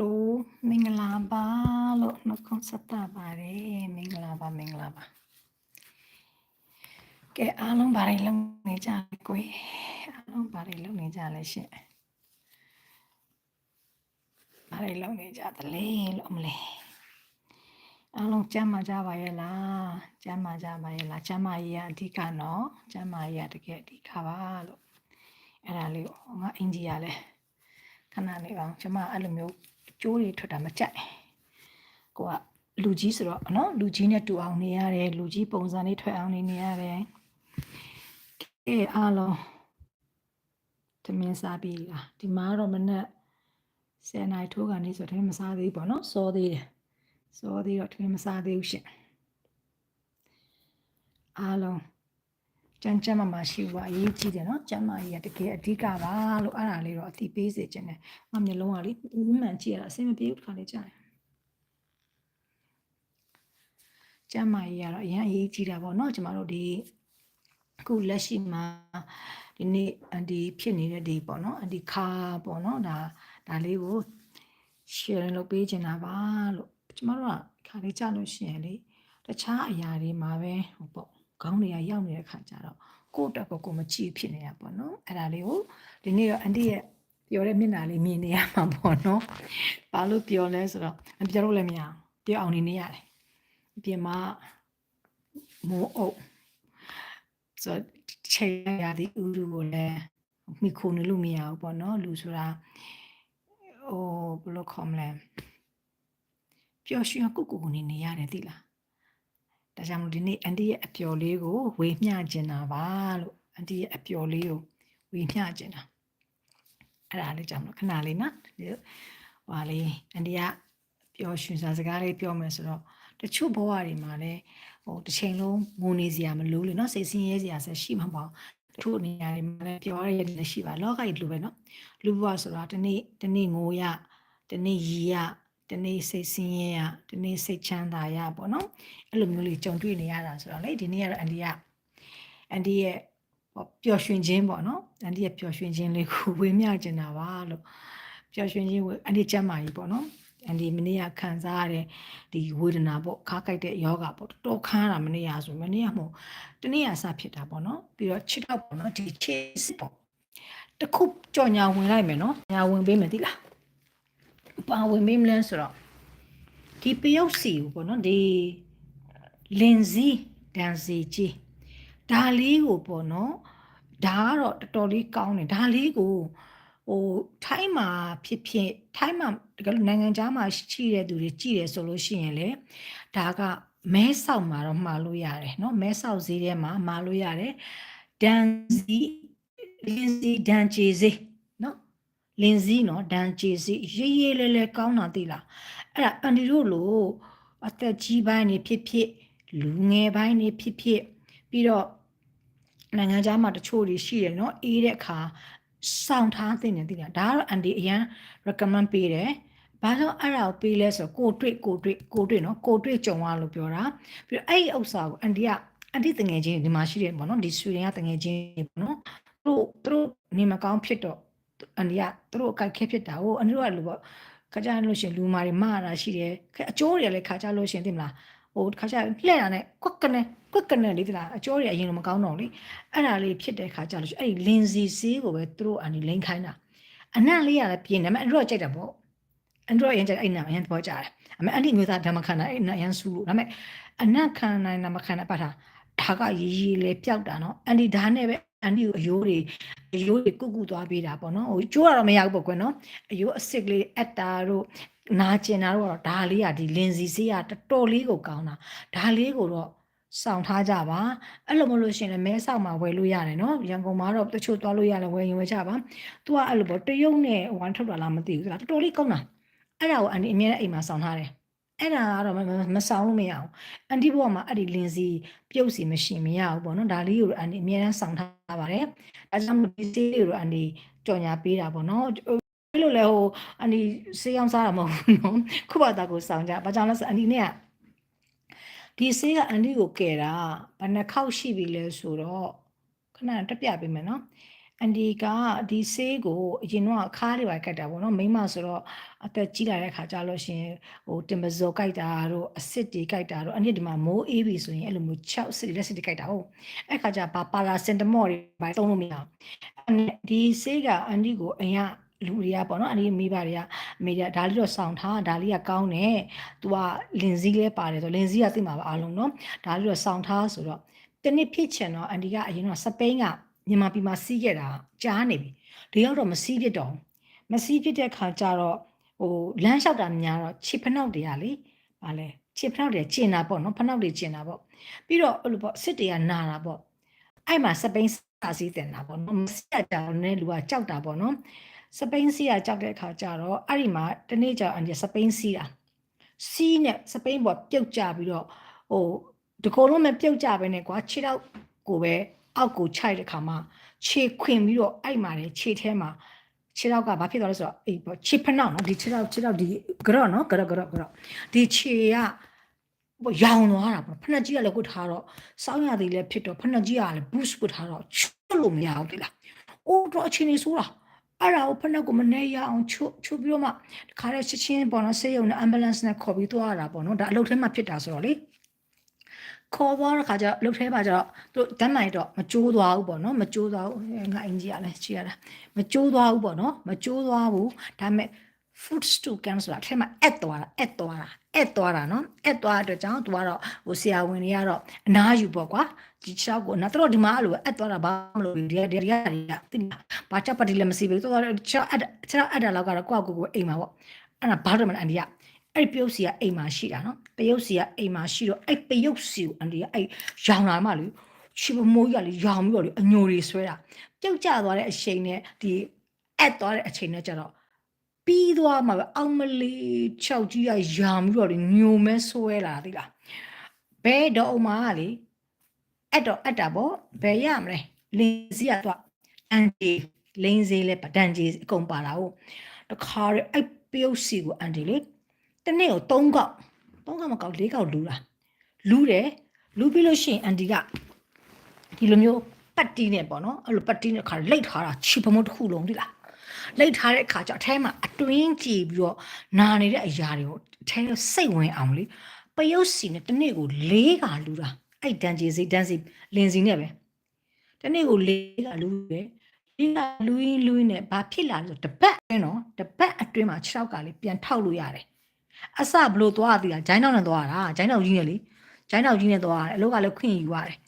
လိုမင်္ဂလာပါလို့နှုတ်ခွန်းဆက်တာပါတယ်မင်္ဂလာပါမင်္ဂလာပါကဲအားလုံးဘာတွေလုပ်နေကြလဲကိုယ်အားလုံးဘာတွေလုပ်နေကြလဲရှင်ဘာတွေလုပ်နေကြသလဲလို့မလဲအားလုံးကျမ်းမာကြပါရဲ့လားကျမ်းမာကြပါရဲ့လားကျမ်းမာရေးကအဓိကနော်ကျမ်းမာရေးကတကယ်အဓိကပါလို့အဲ့ဒါလေးကိုငါအင်ဂျီရလဲခဏလေးအောင်ကျမအဲ့လိုမျိုး ကျိုးတွေထွက်တာမကြိုက်ကိုကလူကြီးဆိုတော့နော်လူကြီးနဲ့တူအောင်နေရတယ်လူကြီးပုံစံလေးထွက်အောင်နေနေရတယ်ကဲအားလုံးတမင်စားပြီလားဒီမှာတော့မနဲ့ဆယ်နိုင်ထိုးကနေဆိုတော့မစားသေးဘူးပေါ့နော်စောသေးတယ်စောသေးတော့တမင်မစားသေးဘူးရှင်အားလုံး ကျန်းကျန်းမာမာရှိဖို့အရေးကြီးတယ်နော်ကျန်းမာရေးကတကယ်အဓိကပါလို့အဲ့ဒါလေးတော့အသိပေးစေချင်တယ်။ငါမျိုးလုံးကလေဥမှန်ကြည့်ရတာအဆင်မပြေဘူးတစ်ခါလေးကြားတယ်။ကျန်းမာရေးကတော့အရင်အရေးကြီးတာပေါ့နော်ကျမတို့ဒီအခုလက်ရှိမှာဒီနေ့အန်ဒီဖြစ်နေတဲ့ဒီပေါ့နော်အန်ဒီခါပေါ့နော်ဒါဒါလေးကို share လုပ်ပေးချင်တာပါလို့ကျမတို့ကခါလေးကြားလို့ရှိရင်လေတခြားအရာတွေမှာပဲဟိုပေါ့ ခေါင်းတွေကရောက်နေတဲ့ခါကျတော့ကိုယ့်တက်ကိုကိုယ်မကြည့်ဖြစ်နေရပေါ့နော်အဲ့ဒါလေးကိုဒီနေ့တော့အန်တီရဲ့ပြောတဲ့မျက်နှာလေးမြင်နေရမှာပေါ့နော်ဘာလို့ပြောလဲဆိုတော့မပြောလို့လည်းမရအောင်ပြောအောင်နေနေရတယ်အပြင်မှာမိုးအုပ်ဆိုတော့ချိန်ရသည်ဥရုကိုလည်းမိခိုနေလို့မရဘူးပေါ့နော်လူဆိုတာဟိုဘယ်လိုခေါ်မလဲပျော်ရွှင်ကိုကိုကိုနေနေရတယ်သိလား ဒါကြောင့်မို့ဒီနေ့အန်တီရဲ့အပျော်လေးကိုဝေမျှကျင်တာပါလို့အန်တီရဲ့အပျော်လေးကိုဝေမျှကျင်တာအဲ့ဒါလေးကြောင့်မလို့ခဏလေးနော်ဒီဟွာလေးအန်တီကပျော်ရွှင်စာစကားလေးပြောမယ်ဆိုတော့တချို့ဘဝတွေမှာလည်းဟိုတစ်ချိန်လုံးငိုနေစရာမလိုလေနော်စိတ်ဆင်းရဲစရာဆက်ရှိမှာပေါ့တချို့နေရာတွေမှာလည်းပျော်ရရလည်းရှိပါလောကကြီးလိုပဲနော်လူဘဝဆိုတာတနေ့တနေ့ငိုရတနေ့ရီရ တနေ့စိတ်ဆင်းရဲရတနေ့စိတ်ချမ်းသာရပေါ့နော်အဲ့လိုမျိုးလေးကြုံတွေ့နေရတာဆိုတော့လေဒီနေ့ကတော့အန်ဒီကအန်ဒီရဲ့ပျော်ရွှင်ခြင်းပေါ့နော်အန်ဒီရဲ့ပျော်ရွှင်ခြင်းလေးကိုဝေမျှကျင်တာပါလို့ပျော်ရွှင်ခြင်းဝေအန်ဒီကျမ်းမာကြီးပေါ့နော်အန်ဒီမနေ့ကခံစားရတဲ့ဒီဝေဒနာပေါ့ခါကြိုက်တဲ့ယောဂပေါ့တော်တော်ခါတာမနေ့ကဆိုမနေ့ကမို့တနေ့ကစဖြစ်တာပေါ့နော်ပြီးတော့ချစ်တော့ပေါ့နော်ဒီချစ်စစ်ပေါ့တခုကြော်ညာဝင်လိုက်မယ်နော်ညာဝင်ပေးမယ်တိလား ပါဝင်ပေးမလဲဆိုတော့ဒီပယုတ်စီကိုပေါ့နော်ဒီလင်စီဒန်စီကြီးဒါလေးကိုပေါ့နော်ဒါကတော့တော်တော်လေးကောင်းတယ်ဒါလေးကိုဟိုထိုင်းမှာဖြစ်ဖြစ်ထိုင်းမှာတကယ်လို့နိုင်ငံခြားမှာရှိတဲ့သူတွေကြည်တယ်ဆိုလို့ရှိရင်လေဒါကမဲဆောက်မှာတော့မှားလို့ရတယ်เนาะမဲဆောက်ဈေးထဲမှာမှားလို့ရတယ်ဒန်စီလင်းစီဒန်ချေစီเนาะ လင်းစည်းနော်ဒန်ချေစီရေးရေးလဲလဲကောင်းတာသိလားအဲ့ဒါအန်တီတို့လို့အသက်ကြီးပိုင်းနေဖြစ်ဖြစ်လူငယ်ပိုင်းနေဖြစ်ဖြစ်ပြီးတော့နိုင်ငံခြားမှာတချို့တွေရှိတယ်နော်အေးတဲ့အခါစောင့်ထားသင့်တယ်သိလားဒါကတော့အန်တီအရန် recommend ပေးတယ်ဘာလို့အဲ့ဒါကိုပေးလဲဆိုတော့ကိုတွေ့ကိုတွေ့ကိုတွေ့နော်ကိုတွေ့ကြုံရလို့ပြောတာပြီးတော့အဲ့ဒီဥစ္စာကိုအန်တီကအန်တီတငယ်ချင်းဒီမှာရှိတယ်ပေါ့နော်ဒီဆွေရင်ကတငယ်ချင်းပေါ့နော်သူတို့သူတို့နေမကောင်းဖြစ်တော့ အန်ဒီကသူတို့အကြိုက်ခဲဖြစ်တာဟိုအန်ဒီတို့ကလို့ပေါ့ခါကြလို့ရှင်လူမာတွေမှားတာရှိတယ်အကျိုးတွေလည်းခါကြလို့ရှင်သိမလားဟိုခါကြလှည့်တာနဲ့ကွက်ကနေကွက်ကနေလေးတလားအကျိုးတွေအရင်ကမကောင်းတော့လေအဲ့ဒါလေးဖြစ်တဲ့ခါကြလို့ရှင်အဲ့ဒီလင်စီဆေးကိုပဲသူတို့အန်ဒီလိန်ခိုင်းတာအနံ့လေးရတယ်ပြင်းတယ်မအဲ့တော့ကြိုက်တာပေါ့အန်ဒရော့ရန်ကြအဲ့နာအရင်ပေါ်ကြတယ်အမေအဲ့ဒီမျိုးသားဓမ္မခန္ဓာအဲ့နာရန်ဆူလို့ဒါပေမဲ့အနတ်ခန္ဓာနာမခန္ဓာပတ်တာဒါကရီရီလေးပျောက်တာနော်အန်ဒီဒါနဲ့ပဲ အန်ဒီကိုအယိုးတွေအယိုးတွေကုကုသွားပေးတာပေါ့နော်ဟိုကျိုးရတော့မရဘူးပေါ့ကွယ်နော်အယိုးအစ်စ်ကလေးအက်တာတို့နာကျင်တာတို့ကတော့ဒါလေးကဒီလင်စီစေးကတော်တော်လေးကိုကောင်းတာဒါလေးကိုတော့ဆောင်ထားကြပါအဲ့လိုမလို့ရှင်လည်းမဲဆောက်မှာဝယ်လို့ရတယ်နော်ရန်ကုန်မှာတော့တချို့သွားလို့ရတယ်ဝယ်ရင်ဝယ်ကြပါသူကအဲ့လိုပေါ့တရုတ်နဲ့ဝမ်ထုတ်တာလားမသိဘူးလားတော်တော်လေးကောင်းတာအဲ့ဒါကိုအန်ဒီအမြဲတမ်းအိမ်မှာဆောင်ထားတယ် အဲ့ဒါကတော့မဆောင်လို့မရအောင်အန်ဒီဘဝမှာအဲ့ဒီလင်းစီပြုတ်စီမရှိမရဘူးပေါ့နော်ဒါလေးကိုအန်ဒီအမြဲတမ်းဆောင်ထားပါတယ်ဒါကြောင့်ဒီစေးလေးကိုအန်ဒီကြော်ညာပေးတာပေါ့နော်အဲ့လိုလဲဟိုအန်ဒီစေးအောင်စားတာမဟုတ်ဘူးနော်ခုဘာသာကိုဆောင်ကြဘာကြောင့်လဲဆိုအန်ဒီနဲ့ဒီစေးကအန်ဒီကိုကဲတာဘယ်နှခေါက်ရှိပြီလဲဆိုတော့ခဏတက်ပြပေးမယ်နော် အန်ဒီကဒီဆေးကိုအရင်တော့ခါးတွေပါကတ်တာပေါ့နော်မိန်းမဆိုတော့အသက်ကြီးလာတဲ့ခါကျလို့ရှရင်ဟိုတင်ပဇော်ကတ်တာတို့အစ်စ်တွေကတ်တာတို့အနည်းဒီမှာမိုးအေးပြီဆိုရင်အဲ့လိုမျိုး6စစ်လက်စစ်တွေကတ်တာဟုတ်အဲ့ခါကျဘာပါလာစင်တမော့တွေဘာသုံးလို့မရအောင်အဲ့ဒီဆေးကအန်ဒီကိုအရင်လူတွေကပေါ့နော်အန်ဒီမိဘတွေကအမေတွေကဒါလေးတော့စောင့်ထားဒါလေးကကောင်းတယ်။ तू ကလင်စည်းလဲပါတယ်ဆိုလင်စည်းကသိမှာပါအားလုံးနော်ဒါလေးတော့စောင့်ထားဆိုတော့တနည်းဖြစ်ချင်တော့အန်ဒီကအရင်တော့စပိန်က မြန်မာပြည်မှာစီးခဲ့တာကြားနေပြီဒီရောက်တော့မစီးဖြစ်တော့မစီးဖြစ်တဲ့ခါကျတော့ဟိုလမ်းလျှောက်တာများတော့ခြေဖနှောက်တွေကလေဗာလဲခြေဖနှောက်တွေကျင်တာပေါ့နော်ဖနှောက်တွေကျင်တာပေါ့ပြီးတော့အဲ့လိုပေါ့စစ်တွေကနာတာပေါ့အဲ့မှာစပိန်စာစီးတင်တာပေါ့နော်မစီးရကြတော့ねလူကကြောက်တာပေါ့နော်စပိန်စီးရကြောက်တဲ့ခါကျတော့အဲ့ဒီမှာတနေ့ကျအန်ဒီစပိန်စီးတာစီးနဲ့စပိန်ပေါ်ပြုတ်ကြပြီးတော့ဟိုဒီကုလုံးမပြုတ်ကြပဲနဲ့ကွာခြေတော့ကိုပဲ အောက်ကိုခြိုက်တဲ့ခါမှာခြေခွင်ပြီးတော့အဲ့မှာလေခြေထဲမှာခြေတော့ကဘာဖြစ်သွားလဲဆိုတော့အေးပေါ့ခြေဖနှောက်နော်ဒီခြေတော့ခြေတော့ဒီကြော့နော်ကြော့ကြော့ကြော့ဒီခြေကပေါ့ရောင်သွားတာပေါ့ဖနှက်ကြီးကလည်းကိုထားတော့စောင်းရသည်လည်းဖြစ်တော့ဖနှက်ကြီးကလည်း boost ကိုထားတော့ချွတ်လို့မရဘူးတိလားအိုးတော့အချင်းနေဆိုးတာအဲ့ဒါကိုဖနှက်ကိုမနေရအောင်ချွတ်ချွတ်ပြီးတော့မှတခါတည်းချက်ချင်းပေါ့နော်ဆေးရုံနဲ့ ambulance နဲ့ခေါ်ပြီးသွားရတာပေါ့နော်ဒါအလုပ်ထဲမှာဖြစ်တာဆိုတော့လေ ခေါ်သွားတဲ့ခါကျတော့လှုပ်ထဲပါကျတော့သူတန်းနိုင်တော့မကြိုးသွားဘူးပေါ့နော်မကြိုးသွားဘူးငါအင်ကြီးကလည်းကြည့်ရတာမကြိုးသွားဘူးပေါ့နော်မကြိုးသွားဘူးဒါပေမဲ့ food to can ဆိုတာအထက်မှာအက်သွားတာအက်သွားတာအက်သွားတာနော်အက်သွားတဲ့အတွက်ကြောင့်သူကတော့ဟိုဆရာဝန်တွေကတော့အနားယူပေါ့ကွာဒီချောက်ကိုနော်သူတို့ဒီမှာအဲ့လိုအက်သွားတာဘာမလို့ဒီဒီဒီဒီကတိဘာချက်ပတ်တီလည်းမစီဘူးသူကတော့ချောက်အက်ချောက်အက်တာလောက်ကတော့ကိုယ့်ကိုယ်ကိုအိမ်မှာပေါ့အဲ့ဒါဘာလို့မလဲအန်ဒီက အဲ့ဒီပယုတ်စီကအိမ်မှာရှိတာနော်ပယုတ်စီကအိမ်မှာရှိတော့အဲ့ပယုတ်စီကိုအန်ဒီကအဲ့ရောင်လာမှလေချီပမိုးကြီးကလေရောင်ပြီးတော့လေအညိုတွေဆွဲတာပြုတ်ကျသွားတဲ့အချိန်နဲ့ဒီအက်သွားတဲ့အချိန်နဲ့ကျတော့ပြီးသွားမှာပဲအောင်မလေး၆ကြီးကရာပြီးတော့လေညိုမဲဆွဲလာသေးလားဘဲတော့အမကလေအဲ့တော့အက်တာပေါ့ဘယ်ရမလဲလင်းစီကတော့အန်တီလင်းစီလဲပဒန်ကြီးအကုန်ပါလာဟုတ်တခါရအဲ့ပြုတ်စီကိုအန်တီလေ တနေ့ကို၃កောက်၃កောက်မကောက်၄កောက်လူလားလူတယ်လူပြီးလို့ရှိရင်အန်တီကဒီလိုမျိုးပတ်တီးနဲ့ပေါ့နော်အဲ့လိုပတ်တီးနဲ့ခါလိတ်ထားတာချီပမုတ်တစ်ခုလုံးဒီလားလိတ်ထားတဲ့အခါကျအထဲမှာအတွင်းကြည်ပြီးတော့နာနေတဲ့အရာတွေကိုအထဲစိတ်ဝင်အောင်လေပယုတ်စီနဲ့တနေ့ကို၄ခါလူတာအဲ့ဒန်ကြီးစိဒန်စီလင်စီနဲ့ပဲတနေ့ကို၄ခါလူပဲဒီကလူရင်းလူရင်းနဲ့ဘာဖြစ်လာလဲဆိုတပတ်အတွင်းတော့တပတ်အတွင်းမှာ6ကလေးပြန်ထောက်လို့ရတယ် အစဘလို့သွားသေးတာဂျိုင်းနောက်နဲ့သွားတာဂျိုင်းနောက်ကြီးနဲ့လေဂျိုင်းနောက်ကြီးနဲ့သွားရတယ်အလုပ်ကလည်းခွင့်ယူရတယ်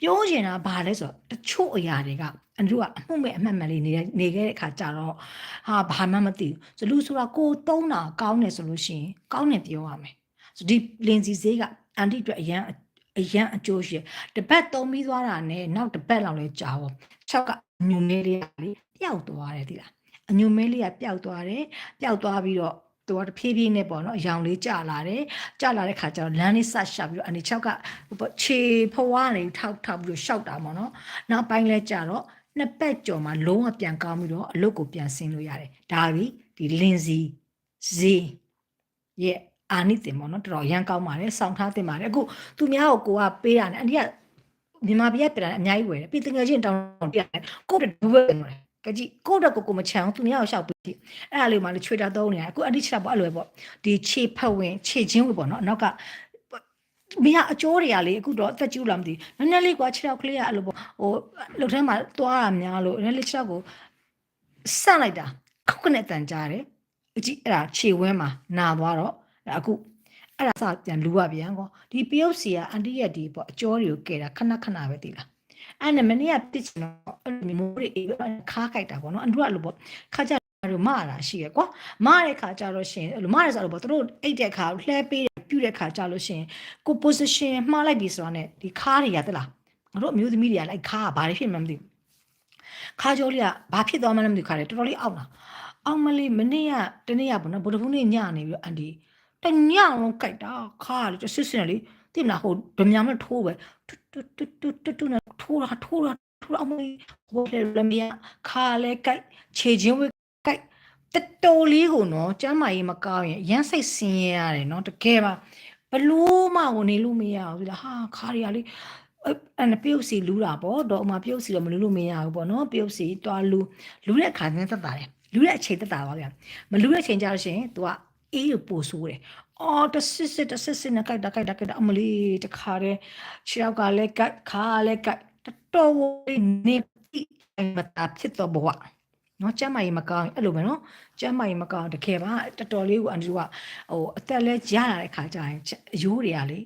ပြောချင်တာဘာလဲဆိုတော့တချို့အရာတွေကအန်တို့ကအမှုမဲ့အမှတ်မှန်လေးနေနေခဲ့တဲ့အခါကျတော့ဟာဘာမှမသိဘူးဆိုလူဆိုတာကိုသုံးတာကောင်းတယ်ဆိုလို့ရှိရင်ကောင်းတယ်ပြောရမယ်ဆိုဒီလင်စီဈေးကအန်တီအတွက်အရန်အရန်အကျိုးရှိတပတ်သုံးပြီးသွားတာနဲ့နောက်တပတ်လောက်လဲကြာပေါ့၆ကအညူမဲလေးကလေပျောက်သွားတယ်ဒီလားအညူမဲလေးကပျောက်သွားတယ်ပျောက်သွားပြီးတော့ သူကတဖြည်းဖြည်းနဲ့ပေါ့နော်အယောင်လေးကျလာတယ်ကျလာတဲ့ခါကျတော့လမ်းလေးဆက်ရှောက်ပြီးတော့အနေ6ကခြေဖွားနေထောက်ထောက်ပြီးတော့ရှောက်တာပေါ့နော်နောက်ပိုင်းလဲကျတော့နှစ်ပတ်ကျော်မှလုံးဝပြန်ကောင်းပြီးတော့အလုတ်ကိုပြန်ဆင်းလို့ရတယ်ဒါပြီဒီလင်းစီဈေးရဲ့အာနိတင်ပေါ့နော်တော်တော်ရန်ကောင်းပါတယ်စောင့်ထားတင်ပါတယ်အခုသူများကိုကိုကပေးတာနဲ့အန်ဒီကမြန်မာပြည်ကပြည်တာအများကြီးဝယ်တယ်ပြည်တငယ်ချင်းတောင်းပြတယ်ကိုယ်တူပဲတယ် ကကြီးကိုတော့ကိုကိုမချမ်းသူများကိုရှောက်ပြီးအဲ့ဒါလေးမှလေချွေတာသုံးနေရအခုအတိချတာပေါ့အဲ့လိုပဲပေါ့ဒီခြေဖက်ဝင်ခြေချင်းဝင်ပေါ့နော်နောက်ကမင်းကအကျိုးတွေကလေအခုတော့အသက်ကျူလာမသိနည်းနည်းလေးကွာခြေထောက်ကလေးကအဲ့လိုပေါ့ဟိုလှုပ်ထဲမှာသွားရများလို့နည်းနည်းလေးခြေထောက်ကိုဆန့်လိုက်တာခောက်နဲ့တန်ကြတယ်အကြည့်အဲ့ဒါခြေဝဲမှာနာသွားတော့အခုအဲ့ဒါစပြန်လူရပြန်ကောဒီပယုတ်စီကအန်တီရဲ့ဒီပေါ့အကျော်တွေကိုကဲတာခဏခဏပဲတည်လား အဲ့နဲ့မနေ့ကတစ်ချင်တော့အဲ့လိုမျိုးတွေအေးခါကြိုက်တာပေါ့နော်အန်တူကလို့ပေါ့ခါကြတို့မတာရှိရကွာမတဲ့ခါကြတော့ရှင်အဲ့လိုမရဲဆိုတော့ပေါ့သူတို့အိတ်တဲ့ခါလှဲပေးပြုတဲ့ခါကြလို့ရှင်ကို position မှားလိုက်ပြီဆိုတာ ਨੇ ဒီခါတွေရသလားငါတို့အမျိုးသမီးတွေကလိုက်ခါကဘာတွေဖြစ်မှမသိဘူးခါကြောလေးကဘာဖြစ်သွားမှလည်းမသိဘူးခါတယ်တော်တော်လေးအောက်လာအောင်မလေးမနေ့ကတနေ့ကပေါ့နော်ဗုဒ္ဓဘုနေ့ညနေပြီးတော့အန်ဒီတညလုံးကြိုက်တာခါလေစစ်စစ်လေတိမလားဟိုဗမာမထိုးပဲ တူတူတူတူတူတူနဲ့ထိုးတာထိုးတာထိုးအောင်မဟိုလေလမီယာခါလေကြိုက်ခြေချင်းဝဲကြိုက်တတော်လေးကိုနော်ကျမ်းမာရေးမကောင်းရင်ရမ်းစိတ်ဆင်းရဲရတယ်နော်တကယ်ပါဘလို့မှဝင်နေလို့မရဘူးဒီလားဟာခါရီကလေဟအဲ့နပြုတ်စီလူးတာပေါ့တော့အမပြုတ်စီတော့မလူးလို့မရဘူးပေါ့နော်ပြုတ်စီတွားလူးလူးတဲ့အခါနဲ့သက်တာတယ်လူးတဲ့အချိန်သက်တာပါဗျာမလူးတဲ့အချိန်ကြလို့ရှိရင် तू ကအေးကိုပို့ဆိုးတယ် အော်တဆစ်စစ်တဆစ်စစ်နဲ့ကြိုက်တာကြိုက်တာကြိုက်တာအမလီတခါတည်းခြေောက်ကလည်းကြိုက်ခါလည်းကြိုက်တော်တော်နေတိမတာဖြစ်တော့ဘဝနော်ကျမ်းမာရေးမကောင်းအဲ့လိုပဲနော်ကျမ်းမာရေးမကောင်းတကယ်ပါတော်တော်လေးကိုအန်ဒီကဟိုအသက်လဲကြားလာတဲ့ခါကျရင်အယိုးတွေကလေ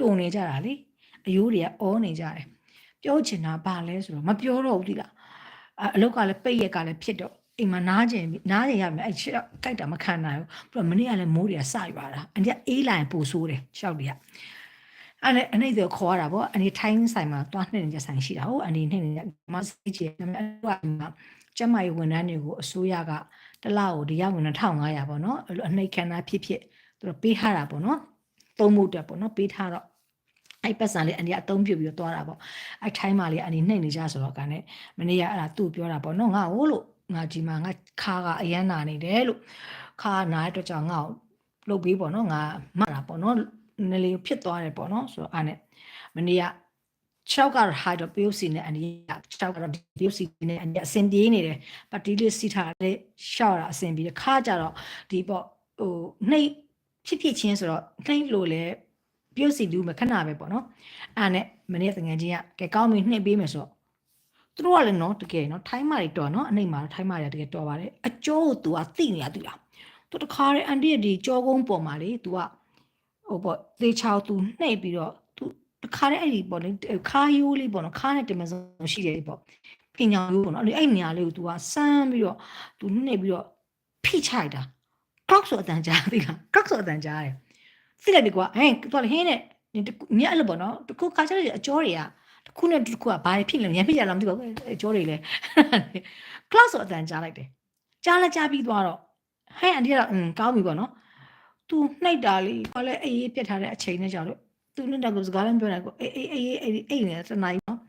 တုံနေကြတာလေအယိုးတွေကအောနေကြတယ်ပြောချင်တာဘာလဲဆိုတော့မပြောတော့ဘူးဒီလားအလုတ်ကလည်းပိတ်ရက်ကလည်းဖြစ်တော့ အိမ်မှာနားကျင်နားကျင်ရမယ်အဲ့ချစ်တော့ကြိုက်တာမခံနိုင်ဘူးပြီးတော့မနေ့ကလည်းမိုးတွေကစရွာတာအန်ဒီကအေးလိုက်ပူဆိုးတယ်ရှောက်တွေကအဲ့နဲ့အနေနဲ့ခေါ်ရတာပေါ့အနေထိုင်းဆိုင်မှာတွားနှိမ့်နေကြဆိုင်ရှိတာဟုတ်အနေနှိမ့်နေကြမစိတ်ချေအဲ့တော့ကျမကြီးဝန်ထမ်းတွေကိုအစိုးရကတစ်လကိုဒီရောက်ဝင်1500ပေါ့နော်အဲ့လိုအနှိမ့်ခမ်းတာဖြစ်ဖြစ်သူတို့ပေးထားတာပေါ့နော်သုံးမှုတက်ပေါ့နော်ပေးထားတော့အဲ့ပတ်စံလေးအန်ဒီကအသုံးပြုပြီးတော့သွားတာပေါ့အဲ့ထိုင်းမှာလေးအန်ဒီနှိမ့်နေကြဆိုတော့ကနေမနေ့ကအဲ့ဒါသူ့ပြောတာပေါ့နော်ငါ့ကိုလို့ ငါဒီမှာငါခါကအရန်နာနေတယ်လို့ခါနာတဲ့အတွက်ကြောင့်ငါ့ကိုလုပ်ပေးပေါ့နော်ငါမှတ်တာပေါ့နော်နည်းလေးဖြစ်သွားတယ်ပေါ့နော်ဆိုတော့အဲ့နဲ့မနေ့က6ကတော့ high တော့ POC နဲ့အန်ဒီက6ကတော့ POC နဲ့အန်ဒီအစင်ပြေးနေတယ်ပတ်တီးလေးစီထားတဲ့ရှော့တာအစင်ပြေးခါကြတော့ဒီပေါ့ဟိုနှိပ်ဖြစ်ဖြစ်ချင်းဆိုတော့နှိပ်လို့လဲပြုတ်စီလူမခဏပဲပေါ့နော်အဲ့နဲ့မနေ့တငယ်ချင်းကကဲကောင်းပြီနှိပ်ပေးမယ်ဆိုတော့ သူတို့ကလည်းနော်တကယ်နော်ထိုင်းမာတွေတော်နော်အနှိပ်မာထိုင်းမာတွေတကယ်တော်ပါတယ်အကျိုးကို तू ကသိနေရသူလားသူတခါတဲ့အန်တီရဲ့ဒီကြောကုန်းပေါ်မှာလေ तू ကဟိုပေါ့သေချာ तू နှိပ်ပြီးတော့ तू တခါတဲ့အဲ့ဒီပေါ့လေခါယိုးလေးပေါ့နော်ခါနဲ့တင်မစုံရှိတယ်ပေါ့ပညာယိုးပေါ့နော်အဲ့အဲ့နေရာလေးကို तू ကစမ်းပြီးတော့ तू နှိပ်ပြီးတော့ဖိချိုက်တာ clock ဆိုအတန်ကြားသိလား clock ဆိုအတန်ကြားတယ်သိလိုက်ပြီကွာဟဲ့တော်လေဟင်းနဲ့ညအဲ့လိုပေါ့နော်တခုခါကျတော့အကျော်တွေက တခုနဲ့တခုကဘာတွေဖြစ်လဲညဖြစ်ကြလားမသိပါဘူးအကျော်တွေလဲ class ဆိုအတန်ကြားလိုက်တယ်ကြားလဲကြားပြီးသွားတော့ဟဲ့အန်ဒီကတော့อืมကောင်းပြီပေါ့နော် तू နှိပ်တာလေးဘာလဲအေးအေးပြတ်ထားတဲ့အချိန်နဲ့ကြောက်လို့ तू နှိပ်တာကိုစကားလည်းပြောတယ်ကိုအေးအေးအေးအေးအေးနေစနိုင်နော်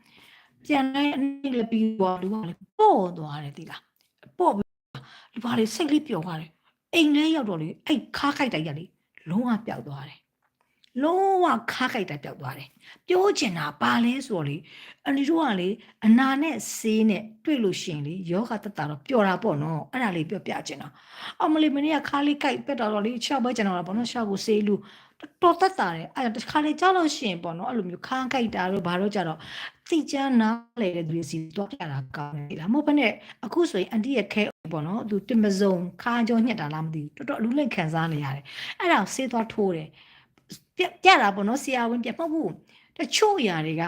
ပြန်လဲအနည်းလည်းပြီးသွားလူကလည်းပေါ့သွားတယ်တိလားပေါ့ပြီးလူကလည်းစိတ်လေးပျော်သွားတယ်အိမ်ထဲရောက်တော့လေအဲ့ခါခိုက်တိုက်ရလေလုံးဝပျောက်သွားတယ် လုံးဝခါခိုက်တိုက်ပျောက်သွားတယ်ပြောချင်တာပါလဲဆိုတော့လေအန်ဒီတို့ကလေအနာနဲ့ဆေးနဲ့တွေ့လို့ရှိရင်လေယောဂတက်တာတော့ပျော်တာပေါ့နော်အဲ့ဒါလေးပြောပြချင်တာအမလေးမနေ့ကခါလေးကြိုက်ပက်တော့တော့လေ၆ဘဲကျန်တော့ပေါ့နော်ရှောက်ကိုဆေးလူတော်တက်တာတယ်အဲ့ဒါခါလေးကြောက်လို့ရှိရင်ပေါ့နော်အဲ့လိုမျိုးခန်းကြိုက်တာတို့ဘာလို့ကြတော့သိချမ်းနားလေတဲ့သူတွေစီတော့ပြတာကောင်းတယ်လားမဟုတ်ဘဲနဲ့အခုဆိုရင်အန်တီရဲ့ခဲပေါ့နော်သူတင်မစုံခါကြောညက်တာလားမသိဘူးတော်တော်အလူလိတ်ခံစားနေရတယ်အဲ့ဒါဆေးသွားထိုးတယ် ပြပြတာပေါ့နော်ဆရာဝန်ပြမဟုတ်ဘူးတချို့ຢာတွေက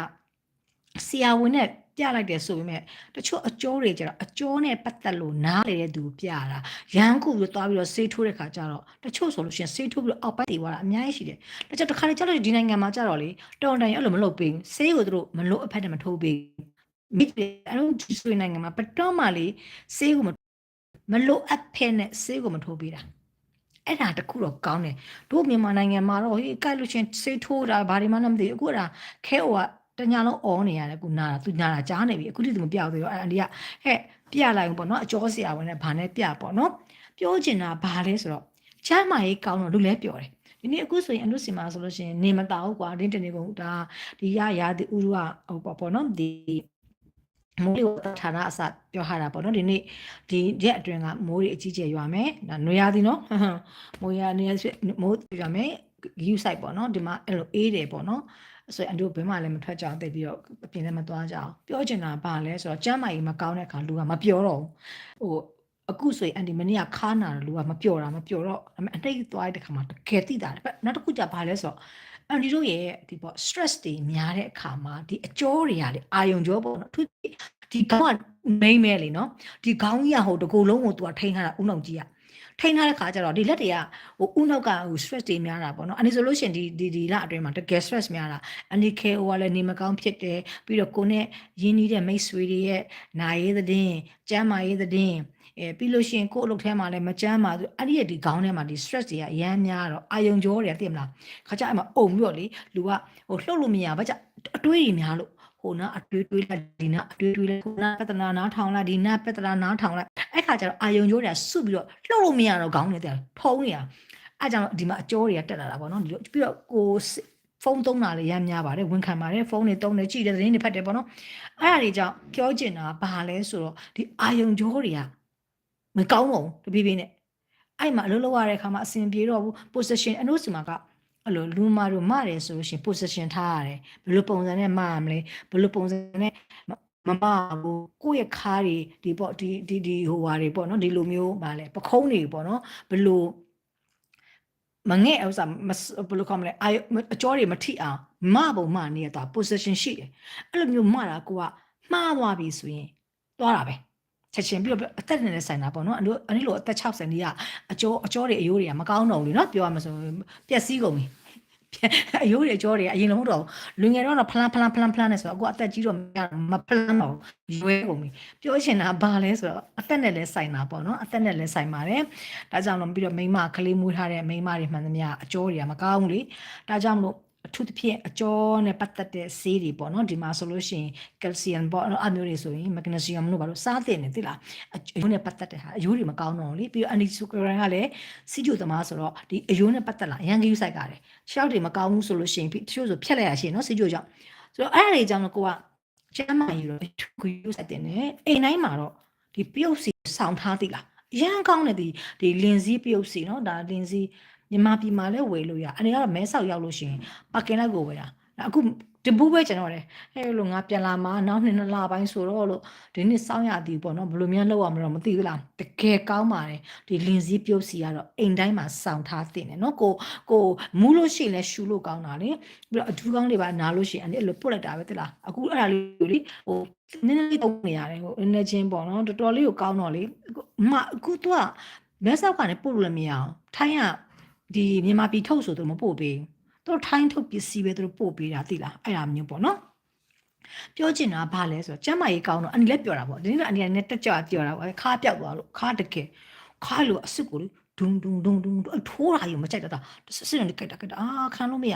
ဆရာဝန်နဲ့ပြလိုက်တယ်ဆိုပေမဲ့တချို့အကျိုးတွေကျတော့အကျိုးနဲ့ပတ်သက်လို့နားလေတဲ့သူပြတာရန်ခုပြီးသွားပြီးတော့ဆေးထိုးတဲ့ခါကျတော့တချို့ဆိုလို့ရှိရင်ဆေးထိုးပြီးတော့အောက်ပိုင်းတွေသွားတာအများကြီးရှိတယ်ဒါကြောင့်တစ်ခါလေကျတော့ဒီနိုင်ငံမှာကျတော့လေတော်တိုင်အဲ့လိုမလုပ်ပေးဘူးဆေးကိုသူတို့မလို့အဖက်နဲ့မထိုးပေးဘူးမိတယ်အဲ့လိုဒီဆွေနိုင်ငံမှာပတော်မှလေဆေးကိုမမလို့အဖက်နဲ့ဆေးကိုမထိုးပေးတာ အဲ့ဒါတခုတော့ကောင်းတယ်တို့မြန်မာနိုင်ငံမှာတော့ဟေးကြိုက်လို့ချင်းဆေးထိုးတာဘာတွေမှမသိဘူးအခုကခဲဟိုကတညာလုံးအော်နေရတယ်ခုနာတာသူနာတာကြားနေပြီအခုတိသူမပြောက်သေးတော့အဲ့အန်ဒီကဟဲ့ပြလိုက်အောင်ပေါ့နော်အကျော်ဆရာဝန်နဲ့ဘာနဲ့ပြပေါ့နော်ပြောချင်တာဘာလဲဆိုတော့ချမ်းမာရေးကောင်းတော့လူလဲပြောတယ်ဒီနေ့အခုဆိုရင်အနုစီမာဆိုလို့ရှိရင်နေမတာဟုတ်ကွာဒင်းတနေကုန်ဒါဒီရရဒီဥရုကဟိုပေါ့ပေါ့နော်ဒီ မိုးလေးကိုဌာနအစပြောထားတာပေါ့နော်ဒီနေ့ဒီရက်အတွင်းကမိုးတွေအကြီးကျယ်ရွာမယ်ဒါနွေရာသီနော်မိုးရာနေရာမိုးရွာမယ် view site ပေါ့နော်ဒီမှာအဲ့လိုအေးတယ်ပေါ့နော်ဆိုရင်အန်တို့ဘယ်မှလည်းမထွက်ကြအောင်တိတ်ပြီးတော့အပြင်လည်းမသွားကြအောင်ပြောချင်တာဘာလဲဆိုတော့ကျမ်းမာရေးမကောင်းတဲ့အခါလူကမပြောတော့ဘူးဟိုအခုဆိုရင်အန်ဒီမနေ့ကခါနာတယ်လူကမပြောတာမပြောတော့အနှိပ်သွားတဲ့ခါမှာတကယ်သိတာတယ်နောက်တစ်ခုကြဘာလဲဆိုတော့ အန်ဒီတို့ရဲ့ဒီပေါ့ stress တွေများတဲ့အခါမှာဒီအကျိုးတွေကလေအာယုံကြောပေါ့နော်သူဒီကောင်းကမိမ့်မဲလေနော်ဒီခေါင်းကြီးကဟိုတကူလုံးကိုသူကထိန်းထားတာဥနောက်ကြီးကထိန်းထားတဲ့ခါကျတော့ဒီလက်တွေကဟိုဥနောက်ကဟို stress တွေများတာပေါ့နော်အနေဆိုလို့ရှိရင်ဒီဒီဒီလအတွင်းမှာတကယ် stress များတာအနေခဲဟိုကလည်းနေမကောင်းဖြစ်တယ်ပြီးတော့ကိုနဲ့ရင်းနှီးတဲ့မိတ်ဆွေတွေရဲ့နာရေးသတင်းကျမ်းမာရေးသတင်း အဲပြီးလို့ရှိရင်ကိုယ့်အလုပ်ထဲမှာလည်းမကြမ်းပါဘူးအဲ့ဒီရဲ့ဒီခေါင်းထဲမှာဒီ stress တွေကအရမ်းများတော့အာယုံကြောတွေကသိမလားခါကျအဲ့မှာအုံပြီးတော့လေလူကဟိုလှုပ်လို့မရဘာကြအတွေးတွေများလို့ဟိုနာအတွေးတွေးလိုက်ဒီနာအတွေးတွေးလိုက်ဟိုနာပတနာနားထောင်လိုက်ဒီနာပတနာနားထောင်လိုက်အဲ့ခါကျတော့အာယုံကျိုးတွေကစုပြီးတော့လှုပ်လို့မရတော့ခေါင်းနဲ့တဲ့ထုံးနေတာအဲ့ကြောင့်ဒီမှာအကျော်တွေကတက်လာတာပေါ့နော်ဒီလိုပြီးတော့ကိုဖုန်းသုံးတာလည်းရမ်းများပါတယ်ဝန်ခံပါတယ်ဖုန်းတွေသုံးတယ်ကြည့်တယ်သတင်းတွေဖတ်တယ်ပေါ့နော်အဲ့ဒါတွေကြောင့်ပြောချင်တာဘာလဲဆိုတော့ဒီအာယုံကြောတွေက မကောင်းတော့ဘူးတပြေးပြေးနဲ့အဲ့မှာအလုပ်လုပ်ရတဲ့အခါမှာအဆင်ပြေတော့ဘူး position အနုစီမှာကအဲ့လိုလူမာတို့မတယ်ဆိုလို့ရှိရင် position ထားရတယ်ဘယ်လိုပုံစံနဲ့မရမလဲဘယ်လိုပုံစံနဲ့မမဘူးကိုယ့်ရဲ့ခါးတွေဒီပေါ့ဒီဒီဒီဟိုဟာတွေပေါ့နော်ဒီလိုမျိုးဗာလဲပခုံးတွေပေါ့နော်ဘယ်လိုမငဲ့ဥစားမစဘယ်လိုခေါ်မလဲအာယုအကြောတွေမထိအောင်မပုံမနေရတာ position ရှိတယ်အဲ့လိုမျိုးမတာကိုကမှားသွားပြီဆိုရင်သွားတာပဲ ချက်ချင်းပြီးတော့အသက်နဲ့လည်းဆိုင်တာပေါ့နော်အဲ့လိုအဲ့လိုအသက်60နီးကအကျော်အကျော်တွေအယိုးတွေကမကောင်းတော့ဘူးလीเนาะပြောရမှာဆိုပျက်စီးကုန်ပြီအယိုးတွေအကျော်တွေအရင်လုံးတော့လူငယ်တော့ဖလန်းဖလန်းဖလန်းဖလန်းနဲ့ဆိုတော့အခုအသက်ကြီးတော့မဖလန်းတော့ရွဲကုန်ပြီပြောချင်တာဘာလဲဆိုတော့အသက်နဲ့လည်းဆိုင်တာပေါ့နော်အသက်နဲ့လည်းဆိုင်ပါတယ်ဒါကြောင့်လို့ပြီးတော့မိမကလေးမွေးထားတဲ့မိမတွေမှန်သမျှအကျော်တွေကမကောင်းဘူးလေဒါကြောင့်မလို့ အထူးသဖြင့်အကျော်နဲ့ပတ်သက်တဲ့ဆေးတွေပေါ့နော်ဒီမှာဆိုလို့ရှိရင်ကယ်လ်ဆီယမ်ပေါ့အမျိုးတွေဆိုရင်မက်ဂနီဆီယမ်တို့ဘာလို့စားတဲ့နေသိလားအယိုးနဲ့ပတ်သက်တဲ့ဟာအယိုးတွေမကောင်းတော့ဘူးလေပြီးတော့အန်တီဆူကရန်ကလည်းစီဂျိုသမားဆိုတော့ဒီအယိုးနဲ့ပတ်သက်လာအရန်ကြီးဆိုင်ကြတယ်ရှောက်တွေမကောင်းဘူးဆိုလို့ရှိရင်ပြီးတချို့ဆိုဖြတ်လိုက်ရရှိရင်နော်စီဂျိုကြောင့်ဆိုတော့အဲ့ဒါတွေကြောင့်ကိုကကျမ်းမာရေးတော့ခူးဆိုင်တဲ့နေအိမ်တိုင်းမှာတော့ဒီပြုတ်စီဆောင်းထားသိလားအရန်ကောင်းတယ်ဒီဒီလင်စည်းပြုတ်စီနော်ဒါလင်စည်း မြန်မာပြည်မှာလည်းဝယ်လို့ရအနေကတော့မဲဆောက်ရောက်လို့ရှိရင်ပါကင်လိုက်ကိုဝယ်တာအခုတပူးပဲကျွန်တော်တယ်ဟဲ့လို့ငါပြန်လာမှာနောက်နှစ်နှစ်လပိုင်းဆိုတော့လို့ဒီနှစ်စောင်းရသည်ပေါ့နော်ဘယ်လိုများလုပ်ရမလဲမသိဘူးလားတကယ်ကောင်းပါတယ်ဒီလင်စည်းပြုတ်စီကတော့အိမ်တိုင်းမှာစောင့်ထားတင်တယ်နော်ကိုကိုမူးလို့ရှိရင်လည်းရှူလို့ကောင်းတာလေပြီးတော့အထူးကောင်းတွေပါနားလို့ရှိရင်အဲ့လိုပုတ်လိုက်တာပဲတိလားအခုအဲ့ဒါလေးကိုလေဟိုနည်းနည်းလေးတုံးနေရတယ်ဟိုနည်းချင်းပေါ့နော်တော်တော်လေးကိုကောင်းတော့လေမအခုသူကမဲဆောက်ကနေပို့လို့လည်းမရအောင်ထိုင်းက ဒီမြန်မာပြည်ထုတ်ဆိုတော့မပို့ပေးဘူးသူတို့ထိုင်းထုတ်ပစ္စည်းပဲသူတို့ပို့ပေးတာသိလားအဲ့ဒါမျိုးပေါ့နော်ပြောချင်တာဘာလဲဆိုတော့ကျမ်းမာရေးကောင်းတော့အန်ဒီလည်းပြောတာပေါ့ဒီနေ့ကအန်ဒီကလည်းတက်ကြွပြောတာပေါ့ခါပြောက်သွားလို့ခါတကယ်ခါလို့အစ်စ်ကိုဒုံဒုံဒုံဒုံထိုးတာယူမကြိုက်တော့တာစစ်စစ်နဲ့ကြိုက်တာကြိုက်တာအာခံလို့မရ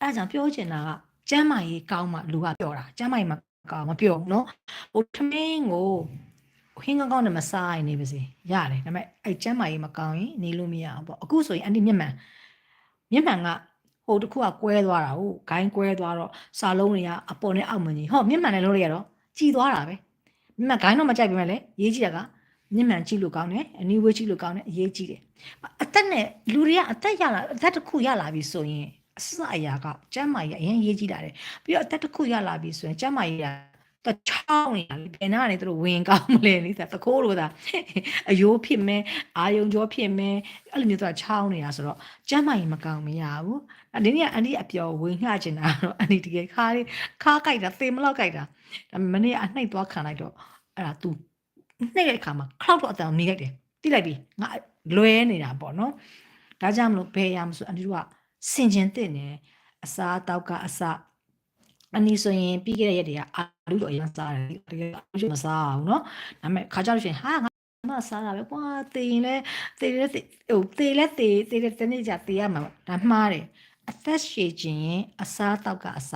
အဲ့ဒါကြောင့်ပြောချင်တာကကျမ်းမာရေးကောင်းမှလူကပြောတာကျမ်းမာရေးမကောင်းမပြောဘူးနော်ဟိုထမင်းကို ဟင်းကောင်းကောင်းနဲ့မစားရင်နေပါစေရတယ်ဒါပေမဲ့အဲ့ကျမ်းမာရေးမကောင်းရင်နေလို့မရဘူးပေါ့အခုဆိုရင်အန်ဒီမျက်မှန်မျက်မှန်ကဟိုတခုကကွဲသွားတာဟုတ်ဂိုင်းကွဲသွားတော့စာလုံးတွေကအပေါ်နဲ့အောက်မကြီးဟောမျက်မှန်နဲ့လုံးလိုက်ရတော့ကြည်သွားတာပဲမျက်မှန်ဂိုင်းတော့မကြိုက်ပြီမဲ့လေရေးကြည့်ရကမျက်မှန်ကြည့်လို့ကောင်းတယ်အနီးဝေးကြည့်လို့ကောင်းတယ်အရေးကြီးတယ်အသက်နဲ့လူတွေကအသက်ရလာအသက်တစ်ခုရလာပြီဆိုရင်အစအရာကကျမ်းမာရေးအရင်ရေးကြည့်တာတယ်ပြီးတော့အသက်တစ်ခုရလာပြီဆိုရင်ကျမ်းမာရေးက တချောင်းနေတာလေဘယ်နာကနေသူတို့ဝင်ကောင်းမလဲလေတခိုးလို့သာအယိုးဖြစ်မဲအာယုံကြောဖြစ်မဲအဲ့လိုမျိုးသူကချောင်းနေတာဆိုတော့ကျမ်းမာရေးမကောင်းမရဘူးအဲဒီနေ့ကအန်ဒီအပျော်ဝင်ငှချင်တာတော့အန်ဒီတကယ်ခါလေးခါကြိုက်တာသေမလောက်ကြိုက်တာဒါမနေ့အနှိုက်သွားခံလိုက်တော့အဲ့ဒါ तू နှိပ်တဲ့အခါမှာ cloud တော့အတန်နေလိုက်တယ်တိလိုက်ပြီငါလွဲနေတာပေါ့နော်ဒါကြောင့်မလို့ဘယ်ရမဆိုအန်ဒီတို့ကစင်ကျင်တဲ့နေအစားတောက်ကအစ အနည်းဆိုရင်ပြီးခဲ့တဲ့ရက်တွေကအာလူတော့အရင်စားတယ်တကယ်အာလူမစားဘူးเนาะဒါပေမဲ့ခါကြလို့ရှိရင်ဟာငါမစားတာပဲကွာတေရင်လဲတေလဲဟိုတေလဲတေတေတဲ့တနေ့ကျတေရမှာဒါမှားတယ်အသက်ရှည်ခြင်းရင်အစားတောက်ကအစ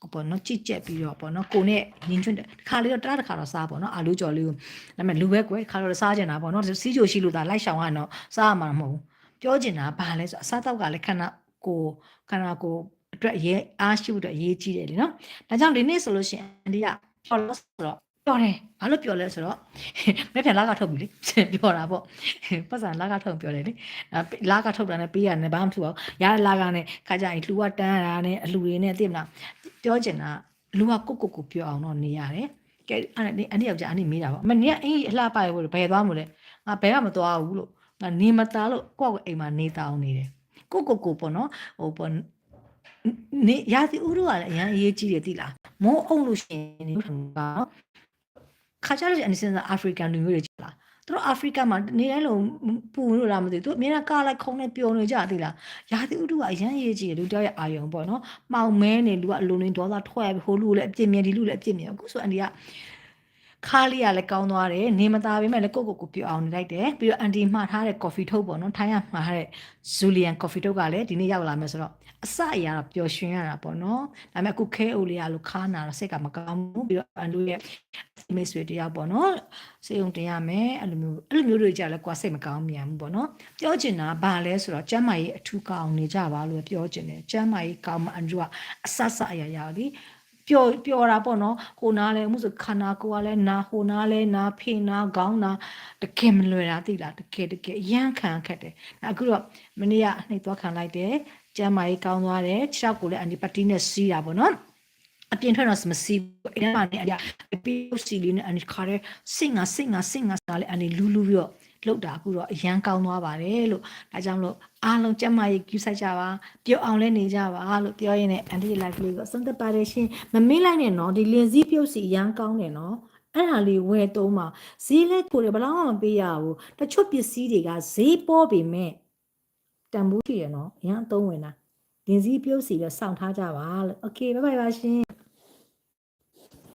ကိုပေါ့နော်ကြစ်ကြက်ပြီးတော့ပေါ့နော်ကိုနဲ့ညင်ချွတ်တယ်ခါလေးတော့တအားတစ်ခါတော့စားပေါ့နော်အာလူကြော်လေးကိုဒါပေမဲ့လူပဲကွယ်ခါတော့စားကြတာပေါ့နော်စီးချိုရှိလို့ဒါလိုက်ရှောင်ရတော့စားရမှာမဟုတ်ဘူးပြောချင်တာဘာလဲဆိုအစားတောက်ကလည်းခဏကိုခဏကို အတွက်အရေးအားရှိဖို့အတွက်အရေးကြီးတယ်လीနော်ဒါကြောင့်ဒီနေ့ဆိုလို့ရှိရင်အန်ဒီကပြောလို့ဆိုတော့ပြောတယ်ဘာလို့ပြောလဲဆိုတော့မပြန်လာကထုတ်ပြီလေပြောတာပေါ့ပတ်စံလာကထုတ်ပြောတယ်လေလာကထုတ်တာနဲ့ပေးရတယ်ဘာမှမထူပါဘူးရတဲ့လာကနဲ့ခါကြရင်လှူကတန်းရတာနဲ့အလှူတွေနဲ့သိမလားပြောချင်တာလူကကိုကိုကိုပြောအောင်တော့နေရတယ်ကဲအဲ့ဒီအန်ဒီယောက်ျားအန်ဒီမေးတာပေါ့မနေ့ကအင်းအလှပရဖို့ဘယ်သွားမလဲငါဘယ်မှမသွားဘူးလို့ငါနေမသားလို့ကိုယ့်ကိုအိမ်မှာနေတာအောင်နေတယ်ကိုကိုကိုပေါ့နော်ဟိုပေါ့ နေရာသီဥတုကလည်းအရင်အရေးကြီးတယ်သိလားမိုးအုံလို့ရှိရင်နေထံကခါကြလို့အနိစင်အာဖရိကန်လူမျိုးတွေကြလားသူတို့အာဖရိကမှာနေတိုင်းလုံးပူလို့လားမသိဘူးသူအများကကားလိုက်ခုံးနဲ့ပျော်နေကြသိလားရာသီဥတုကအရင်အရေးကြီးတယ်လူတယောက်ရဲ့အာယုံပေါ့နော်မှောင်မဲနေလူကအလိုလင်းဒေါသထွက်ရပြီဟိုလူလည်းအပြစ်မြင်ဒီလူလည်းအပြစ်မြင်အခုဆိုအန်ဒီက ခါလေးကလည်းကောင်းသွားတယ်နေမသားပေမဲ့လည်းကိုယ့်ကိုယ်ကိုပြောအောင်နေလိုက်တယ်ပြီးတော့အန်တီမှားထားတဲ့ coffee ထုတ်ပေါ့နော်ထိုင်းကမှားထားတဲ့ Julian coffee ထုတ်ကလည်းဒီနေ့ရောက်လာမယ်ဆိုတော့အစအရာတော့ပျော်ရွှင်ရတာပေါ့နော်ဒါပေမဲ့အခုခဲအိုလေးကလို့ခါနာတော့စိတ်ကမကောင်းဘူးပြီးတော့အန်တို့ရဲ့မိတ်ဆွေတယောက်ပေါ့နော်စိတ်ုံတင်ရမယ်အဲ့လိုမျိုးအဲ့လိုမျိုးတွေကြလည်းကွာစိတ်မကောင်းမြန်ဘူးပေါ့နော်ပြောချင်တာဘာလဲဆိုတော့ကျမ်းမာရေးအထူးကောင်းနေကြပါလို့ပြောချင်တယ်ကျမ်းမာရေးကောင်းမှအန်တို့ကအဆဆအရာရာလी ပျော်ပျော်တာပေါ့နော်ဟိုနားလဲမှုဆိုခန္ဓာကိုယ်ကလည်းနာဟိုနားလဲနာဖေနာခေါင်းနာတကယ်မလွယ်တာသိလားတကယ်တကယ်အရန်ခံခက်တယ်အခုတော့မနေ့ကနှိပ်သွားခံလိုက်တယ်ကျမ်းမာရေးကောင်းသွားတယ်ခြေထောက်ကိုလည်းအန်ဒီပတ်တီနဲ့စီးတာပေါ့နော်အပြင်ထွက်တော့မစီဘူးအဲ့ဒါနဲ့အရာပီယိုစီလေးနဲ့အန်ဒီခါရဲစင်ငါစင်ငါစင်ငါစားလေအန်ဒီလူလူပြီးတော့ လောက်တာအခုတော့အရန်ကောင်းသွားပါတယ်လို့ဒါကြောင့်မလို့အားလုံးကျမ်းမာရေးကူးဆိုင်ကြပါပျော်အောင်လည်းနေကြပါလို့ပြောရင်းနဲ့အန်ဒီ live လေးကိုအဆုံးသတ်ပါတယ်ရှင်မမေ့လိုက်နဲ့နော်ဒီလင်စည်းပြုတ်စီအရန်ကောင်းတယ်နော်အဲ့ဒါလေးဝယ်သုံးပါဈေးလဲကိုယ်ဘယ်တော့မှမပေးရဘူးတချို့ပစ္စည်းတွေကဈေးပေါ်ပေမဲ့တန်ဖိုးရှိရနော်အရန်အသုံးဝင်တာလင်စည်းပြုတ်စီတော့စောင့်ထားကြပါလို့โอเคဘိုင်ဘိုင်ပါရှင်